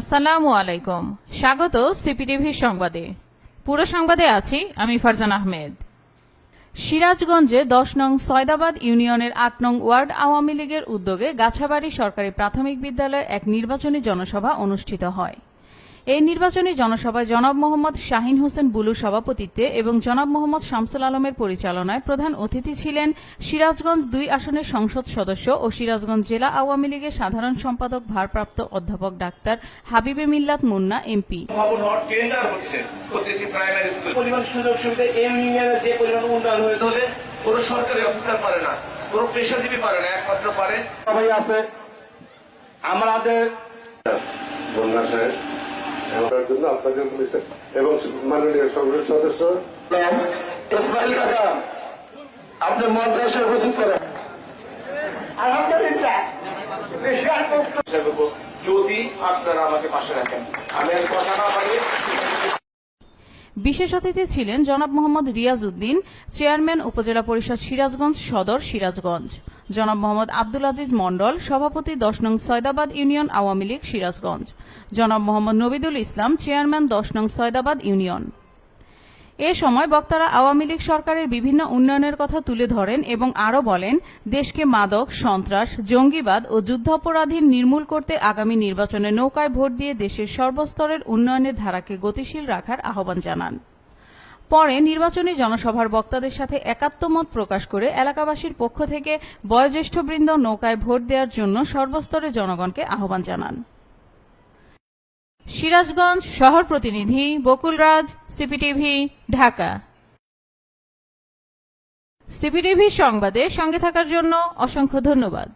আসসালামু আলাইকুম। স্বাগত সিপিটিভি সংবাদে। পুরো সংবাদে আছি আমি ফারজান আহমেদ। সিরাজগঞ্জে দশ নং সয়দাবাদ ইউনিয়নের আট নং ওয়ার্ড আওয়ামী লীগের উদ্যোগে গাছাবাড়ি সরকারি প্রাথমিক বিদ্যালয়ে এক নির্বাচনী জনসভা অনুষ্ঠিত হয়। এই নির্বাচনী জনসভায় জনাব মোহাম্মদ শাহিন হোসেন বুলুর সভাপতিত্বে এবং জনাব মোহাম্মদ শামসুল আলমের পরিচালনায় প্রধান অতিথি ছিলেন সিরাজগঞ্জ দুই আসনের সংসদ সদস্য ও সিরাজগঞ্জ জেলা আওয়ামী লীগের সাধারণ সম্পাদক ভারপ্রাপ্ত অধ্যাপক ডাক্তার হাবিবে মিল্লাত মুন্না এমপি। ভবন হওয়ার টেন্ডার হচ্ছে প্রতিটি প্রাইমারি স্কুলে পরিমাণ সুযোগ সুবিধা এই ইউনিয়নের যে পরিমাণ উন্নয়ন হয়েছে হলে কোনো সরকারি অফিসার পারে না কোনো পেশাজীবী পারে না একমাত্র পারে। সবাই আছে। আমাদের বন্যা সাহেব এমনটার জন্য আপনাদের বলেছে এবং মাননীয় সংসদ সদস্য। ইসমাইল কাকা আপনি মন্ত্রাসে উপস্থিত করেন আলহামদুলিল্লাহ। যদি আপনারা আমাকে পাশে রাখেন আমি কথা না বাড়িয়ে বিশেষ অতিথি ছিলেন জনাব মোহাম্মদ রিয়াজ উদ্দিন, চেয়ারম্যান উপজেলা পরিষদ সিরাজগঞ্জ সদর সিরাজগঞ্জ। জনাব মোহাম্মদ আব্দুল আজিজ মণ্ডল, সভাপতি দশ নং সয়দাবাদ ইউনিয়ন আওয়ামী লীগ সিরাজগঞ্জ। জনাব মোহাম্মদ নবিদুল ইসলাম, চেয়ারম্যান দশ নং সয়দাবাদ ইউনিয়ন। এ সময় বক্তারা আওয়ামী লীগ সরকারের বিভিন্ন উন্নয়নের কথা তুলে ধরেন এবং আরও বলেন, দেশকে মাদক, সন্ত্রাস, জঙ্গিবাদ ও যুদ্ধাপরাধীর নির্মূল করতে আগামী নির্বাচনে নৌকায় ভোট দিয়ে দেশের সর্বস্তরের উন্নয়নের ধারাকে গতিশীল রাখার আহ্বান জানান। পরে নির্বাচনী জনসভার বক্তাদের সাথে একাত্মমত প্রকাশ করে এলাকাবাসীর পক্ষ থেকে বয়োজ্যেষ্ঠবৃন্দ নৌকায় ভোট দেওয়ার জন্য সর্বস্তরের জনগণকে আহ্বান জানান। সিরাজগঞ্জ শহর প্রতিনিধি বকুল রাজ সিপিটিভি ঢাকা। সিপিটিভি সংবাদে সঙ্গে থাকার জন্য অসংখ্য ধন্যবাদ।